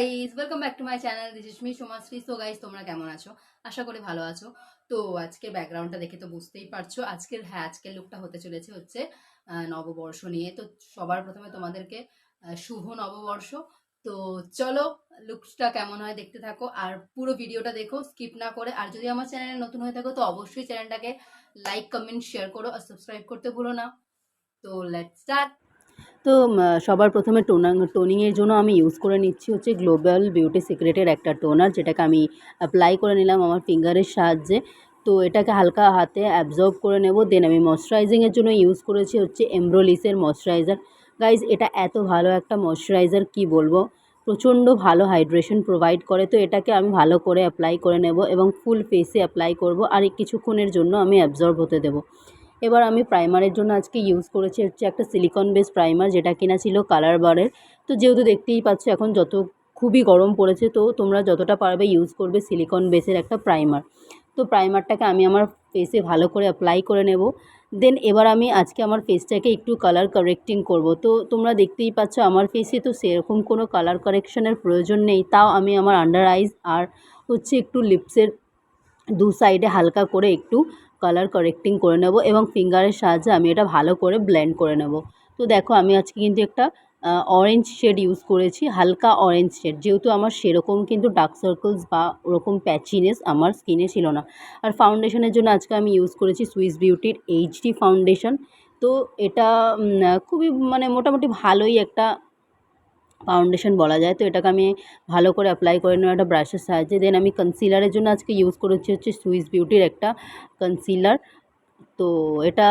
Guys welcome back to my channel this is me Somashree so guys তোমরা কেমন আছো? আশা করি ভালো আছো। তো, আজকের ব্যাকগ্রাউন্ডটা দেখে তো বুঝতেই পারছ। আজকের হ্যাঁ আজকের লুকটা হতে চলেছে হচ্ছে নববর্ষ নিয়ে। তো, সবার প্রথমে তোমাদেরকে শুভ নববর্ষ। তো, চলো লুকসটা কেমন হয় দেখতে থাকো। আর পুরো ভিডিওটা দেখো স্কিপ না করে। আর যদি আমার চ্যানেলে নতুন হয়ে থাকো, তো অবশ্যই চ্যানেলটাকে লাইক কমেন্ট শেয়ার করো। আর সাবস্ক্রাইব করতে ভুলো না। তো লেটস স্টার্ট তো সবার প্রথমে টোনাং, টোনিংয়ের জন্য আমি ইউজ করে নিচ্ছি হচ্ছে গ্লোবাল বিউটি সিক্রেটের একটা টোনার যেটাকে আমি অ্যাপ্লাই করে নিলাম আমার ফিঙ্গারের সাহায্যে। তো, এটাকে হালকা হাতে অ্যাবজর্ব করে নেব দেন আমি ময়শ্চারাইজিংয়ের জন্য ইউজ করেছি হচ্ছে এমব্রোলিসের ময়শ্চারাইজার। গাইজ এটা এত ভালো একটা ময়শ্চারাইজার, কি বলব? প্রচণ্ড ভালো হাইড্রেশন প্রোভাইড করে, তো এটাকে আমি ভালো করে অ্যাপ্লাই করে নেব এবং ফুল ফেসে অ্যাপ্লাই করব, আর কিছুক্ষণের জন্য আমি অ্যাবজর্ব হতে দেবো। এবার আমি প্রাইমারের জন্য আজকে ইউজ করেছি, হচ্ছে একটা সিলিকন বেস প্রাইমার যেটা কিনা ছিল কালার বারের তো যেহেতু দেখতেই পাচ্ছ এখন যত খুবই গরম পড়েছে, তো তোমরা যতটা পারবে ইউজ করবে সিলিকন বেসের একটা প্রাইমার তো প্রাইমারটাকে আমি আমার ফেসে ভালো করে অ্যাপ্লাই করে নেব। দেন এবার আমি আজকে আমার ফেসটাকে একটু কালার কারেক্টিং করব। তো তোমরা দেখতেই পাচ্ছ আমার ফেসে তো সেরকম কোনো কালার কারেকশনের প্রয়োজন নেই। তাও আমি আমার আন্ডার আইজ আর হচ্ছে একটু লিপসের দু সাইডে হালকা করে একটু কালার কারেক্টিং করে নেব এবং ফিঙ্গারের সাহায্যে আমি এটা ভালো করে ব্লেন্ড করে নেব। তো দেখো আমি আজকে কিন্তু একটা অরেঞ্জ শেড ইউজ করেছি, হালকা অরেঞ্জ শেড যেহেতু আমার সেরকম কিন্তু ডার্ক সার্কেলস বা ওরকম প্যাচিনেস আমার স্কিনে ছিল না। আর ফাউন্ডেশনের জন্য আজকে আমি ইউজ করেছি সুইস বিউটির এইচডি ফাউন্ডেশন তো এটা খুবই মানে মোটামুটি ভালোই একটা ফাউন্ডেশন বলা যায়। তো এটাকে আমি ভালো করে অ্যাপ্লাই করে নেব একটা ব্রাশের সাহায্যে। দেন আমি কনসিলারের জন্য আজকে ইউজ করেছি হচ্ছে সুইস বিউটির একটা কনসিলার তো এটা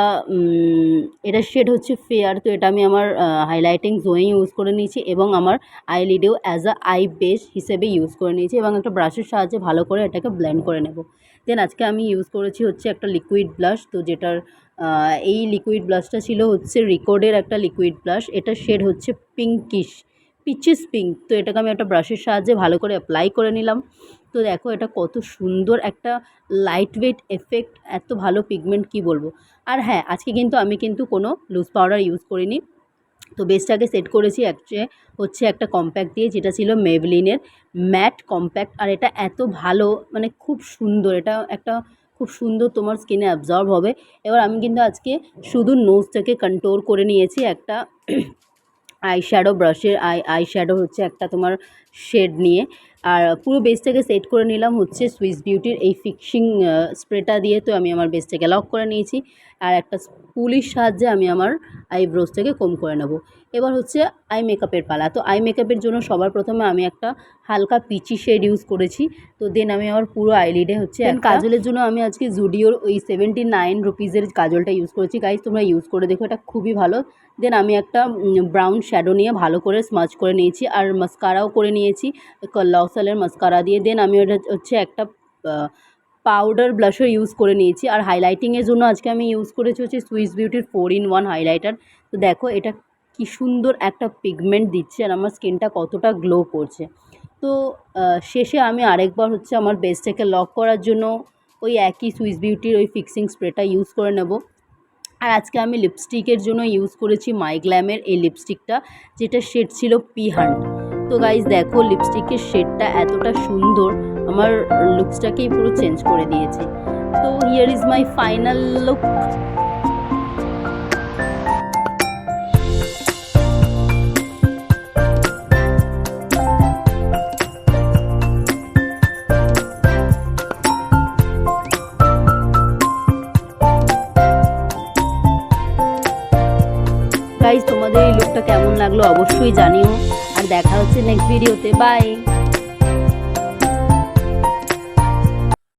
এটা শেড হচ্ছে ফেয়ার তো এটা আমি আমার হাইলাইটিং জোনে ইউজ করে নিয়েছি এবং আমার আইলিডেও অ্যাজ আ আই বেস হিসেবে ইউজ করে নিয়েছি এবং একটা ব্রাশের সাহায্যে ভালো করে এটাকে ব্লেন্ড করে নেব। দেন আজকে আমি ইউজ করেছি হচ্ছে একটা লিকুইড ব্লাশ তো যেটার এই লিকুইড ব্লাশটা ছিল হচ্ছে রিকোডের একটা লিকুইড ব্লাশ এটা শেড হচ্ছে পিঙ্কিশ পিচিস পিঙ্ক। তো এটাকে আমি একটা ব্রাশের সাহায্যে ভালো করে অ্যাপ্লাই করে নিলাম। তো দেখো এটা কত সুন্দর একটা লাইট ওয়েট এফেক্ট এত ভালো পিগমেন্ট কি বলব? আর হ্যাঁ আজকে কিন্তু আমি কিন্তু কোনো লুজ পাউডার ইউজ করিনি। তো বেসটাকে সেট করেছি একটা হচ্ছে একটা কম্প্যাক্ট দিয়ে, যেটা ছিল মেভলিনের ম্যাট কম্প্যাক্ট আর এটা এত ভালো মানে খুব সুন্দর, এটা একটা খুব সুন্দর তোমার স্কিনে অ্যাবজর্ব হবে। এবার আমি কিন্তু আজকে শুধু নোজটাকে কন্ট্রোল করে নিয়েছি একটা আই শ্যাডো ব্রাশের আই আই শ্যাডো হচ্ছে একটা তোমার শেড নিয়ে। আর পুরো বেসটাকে সেট করে নিলাম হচ্ছে সুইস বিউটির এই ফিক্সিং স্প্রেটা দিয়ে। তো আমি আমার বেসটাকে লক করে নিয়েছি। আর একটা পুলিশ সাহায্যে আমি আমার আইব্রোজটাকে কম করে নেব। এবার হচ্ছে আই মেকআপের পালা। তো আই মেকআপের জন্য সবার প্রথমে আমি একটা হালকা পিচি শেড ইউজ করেছি। তো দেন আমি আমার পুরো আইলিডে হচ্ছে কাজলের জন্য আমি আজকে জুডিওর ওই সেভেন্টি নাইন রুপিজের কাজলটা ইউজ করেছি। গাইজ তোমরা ইউজ করে দেখো এটা খুবই ভালো। দেন আমি একটা ব্রাউন শ্যাডো নিয়ে ভালো করে স্মাচ করে নিয়েছি আর মাস্কারাও করে নিয়েছি লসলের মাস্কারা দিয়ে। দেন আমি ওটা হচ্ছে একটা পাউডার ব্লাশও ইউজ করে নিয়েছি। আর হাইলাইটিংয়ের জন্য আজকে আমি ইউজ করেছি হচ্ছে সুইস বিউটির ফোর ইন ওয়ান হাইলাইটার তো দেখো এটা কি সুন্দর একটা পিগমেন্ট দিচ্ছে আর আমার স্কিনটা কতটা গ্লো করছে। তো শেষে আমি আরেকবার হচ্ছে আমার বেসটাকে লক করার জন্য ওই একই সুইস বিউটির ওই ফিক্সিং স্প্রেটা ইউজ করে নেব। আর আজকে আমি লিপস্টিকের জন্য ইউজ করেছি মাইগ্ল্যামের এই লিপস্টিকটা যেটা শেড ছিল পি হান্ট তো গাইজ দেখো লিপস্টিকের শেডটা এতটা সুন্দর। আমার লুকসটাকেই পুরো চেঞ্জ করে দিয়েছে। তো here is my final look তোমাদের এই লুকটা কেমন লাগল অবশ্যই জানিও। আর দেখা হচ্ছে নেক্সট ভিডিওতে বাই